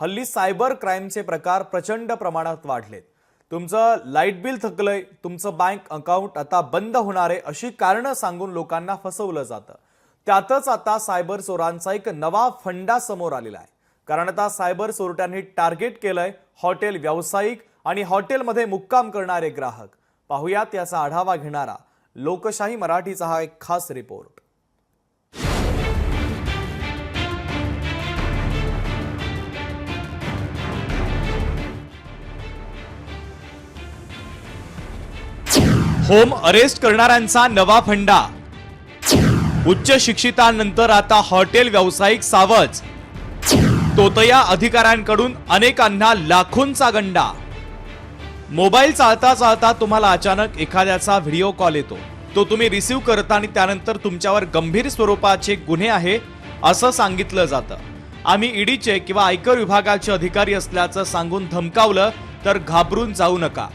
हल्ली सायबर क्राईमचे प्रकार प्रचंड प्रमाणात वाढलेत. तुमचं लाइट बिल थकलंय तुमचं बँक अकाउंट आता बंद होणार आहे अशी कारणं सांगून लोकांना फसवलं जातं. त्यातच आता सायबर चोरांचा एक नवा फंडा समोर आलेला आहे. कारण आता सायबर चोरट्यांनी टार्गेट केलंय हॉटेल व्यावसायिक आणि हॉटेलमध्ये मुक्काम करणारे ग्राहक. पाहुयात याचा आढावा घेणारा लोकशाही मराठीचा हा एक खास रिपोर्ट. होम अरेस्ट करणाऱ्यांचा नवा फंडा. उच्च शिक्षितांनंतर आता हॉटेल व्यावसायिक सावज. तोतया अधिकाऱ्यांकडून अनेकांना लाखोंचा गंडा. मोबाईल चालता चालता तुम्हाला अचानक एखाद्याचा व्हिडिओ कॉल येतो. तो तुम्ही रिसीव्ह करता आणि त्यानंतर तुमच्यावर गंभीर स्वरूपाचे गुन्हे आहे असं सांगितलं जातं. आम्ही ईडीचे किंवा आयकर विभागाचे अधिकारी असल्याचं सांगून धमकावलं तर घाबरून जाऊ नका.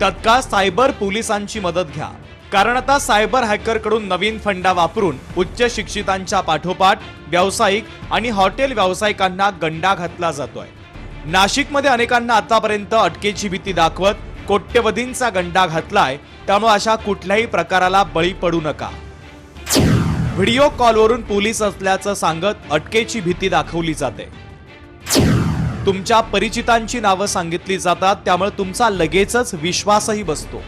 तत्काळ सायबर पोलिसांची मदत घ्या? कारण आता सायबर हॅकरकडून नवीन फंडा वापरून उच्च शिक्षितांच्या पाठोपाठ व्यावसायिक आणि हॉटेल व्यावसायिकांना गंडा घातला जातोय. नाशिकमध्ये अनेकांना आतापर्यंत अटकेची भीती दाखवत कोट्यवधींचा गंडा घातलाय त्यामुळे अशा कुठल्याही प्रकाराला बळी पडू नका. व्हिडिओ कॉलवरून पोलीस असल्याचं सांगत अटकेची भीती दाखवली जाते. तुमच्या परिचितांची नावं सांगितली जातात त्यामुळे तुमचा लगेचच विश्वासही बसतो.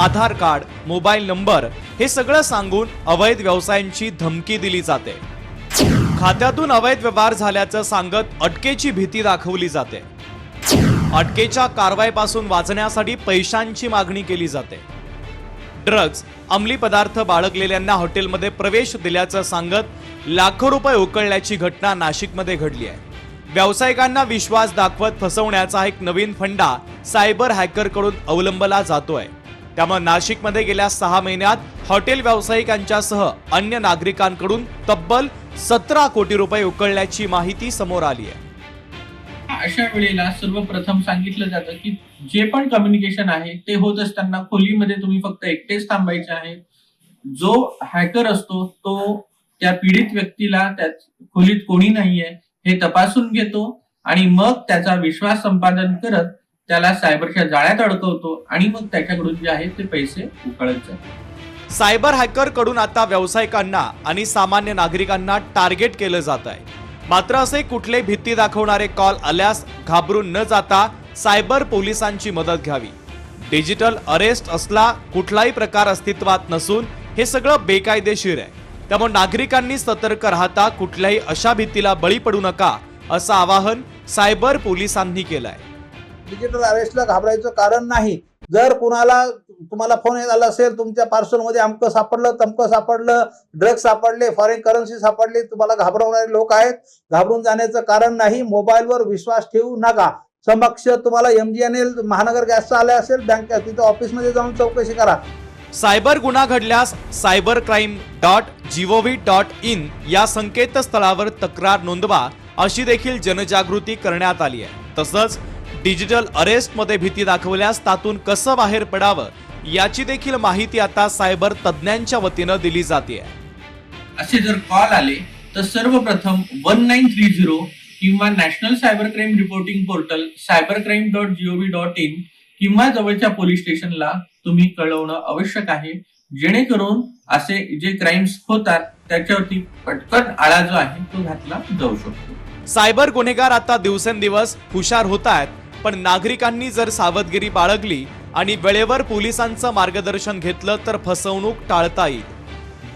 आधार कार्ड मोबाईल नंबर हे सगळं सांगून अवैध व्यवसायांची धमकी दिली जाते. खात्यातून अवैध व्यवहार झाल्याचं सांगत अटकेची भीती दाखवली जाते. अटकेच्या कारवाईपासून वाचण्यासाठी पैशांची मागणी केली जाते. ड्रग्ज अंमली पदार्थ बाळगलेल्यांना हॉटेलमध्ये प्रवेश दिल्याचं सांगत लाखो रुपये उकळल्याची घटना नाशिकमध्ये घडली आहे. व्यावसायिकांना विश्वास दाखवत फसवण्याचा एक नवीन फंडा सायबर हॅकरकडून अवलंबला जातोय. त्यामुळे नाशिकमध्ये गेल्या सहा महिन्यात हॉटेल व्यावसायिकांच्यासह अन्य नागरिकांकडून तब्बल सतरा कोटी रुपये उकळल्याची माहिती समोर आली आहे. अशा वेळेला सर्वप्रथम सांगितलं जातं की जे पण कम्युनिकेशन आहे ते होत असताना खोलीमध्ये तुम्ही फक्त एकटेच थांबायचे आहे. जो हॅकर असतो तो त्या पीडित व्यक्तीला त्या खोलीत कोणी नाहीये हे तपासून घेतो आणि मग त्याचा विश्वास संपादन करत त्याला सायबरच्या जाळ्यात अडकवतो आणि मग त्याच्याकडून जे आहे ते पैसे उकळत जातात. सायबर हॅकरकडून आता व्यावसायिकांना आणि सामान्य नागरिकांना टार्गेट केलं जात आहे. मात्र असे कुठले भीती दाखवणारे कॉल आल्यास घाबरून न जाता सायबर पोलिसांची मदत घ्यावी. डिजिटल अरेस्ट असला कुठलाही प्रकार अस्तित्वात नसून हे सगळं बेकायदेशीर आहे. त्यामुळे नागरिकांनी सतर्क राहता कुठल्याही अशा भीतीला बळी पडू नका असं आवाहन सायबर पोलिसांनी केलंय. डिजिटल अरेस्टला घाबरायचं कारण नाही. जर कुणाला तुम्हाला फोन येत आला असेल तुमच्या पार्सलमध्ये अमकं सापडलं तमकं सापडलं ड्रग्ज सापडले फॉरेन करन्सी सापडली तुम्हाला घाबरवणारे लोक आहेत. घाबरून जाण्याचं कारण नाही. मोबाईलवर विश्वास ठेवू नका. समक्ष तुम्हाला एम जी एन एल महानगर गॅसचं आलं असेल बँक तिथं ऑफिसमध्ये जाऊन चौकशी करा. सायबर गुन्हा घडल्यास cyber crime dot gov dot in या संकेतस्थळावर तक्रार नोंदवा अशी देखील जनजागृती करण्यात आली आहे. तसंच डिजिटल अरेस्टमध्ये भीती दाखवल्यास त्यातून कसं बाहेर पडावं याची देखील माहिती आता सायबर तज्ज्ञांच्या वतीनं दिली जाते. असे जर कॉल आले तर सर्वप्रथम वन नाईन थ्री झिरो किंवा national cyber crime reporting portal cyber crime dot gov dot in किंवा जवळच्या पोलीस स्टेशनला तुम्ही कळवणं आवश्यक आहे. जेणेकरून असे जे क्राईम्स होतात त्याच्यावरती पटकन आळा जो आहे तो घातला जाऊ शकतो. सायबर गुन्हेगार आता दिवसेंदिवस हुशार होत आहेत पण नागरिकांनी जर सावधगिरी बाळगली आणि वेळेवर पोलिसांचं मार्गदर्शन घेतलं तर फसवणूक टाळता येईल.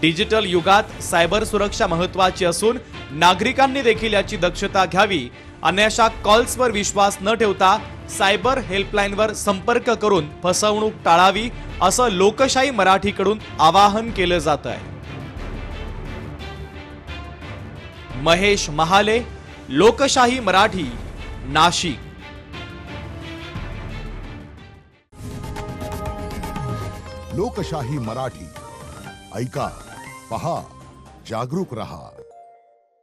डिजिटल युगात सायबर सुरक्षा महत्वाची असून नागरिकांनी देखील याची दक्षता घ्यावी आणि अशा कॉल्सवर विश्वास न ठेवता सायबर हेल्पलाईनवर संपर्क करून फसवणूक टाळावी असं लोकशाही मराठीकडून आवाहन केलं जात आहे महेश महाले लोकशाही मराठी नाशिक. लोकशाही मराठी ऐका पहा जागरूक रहा.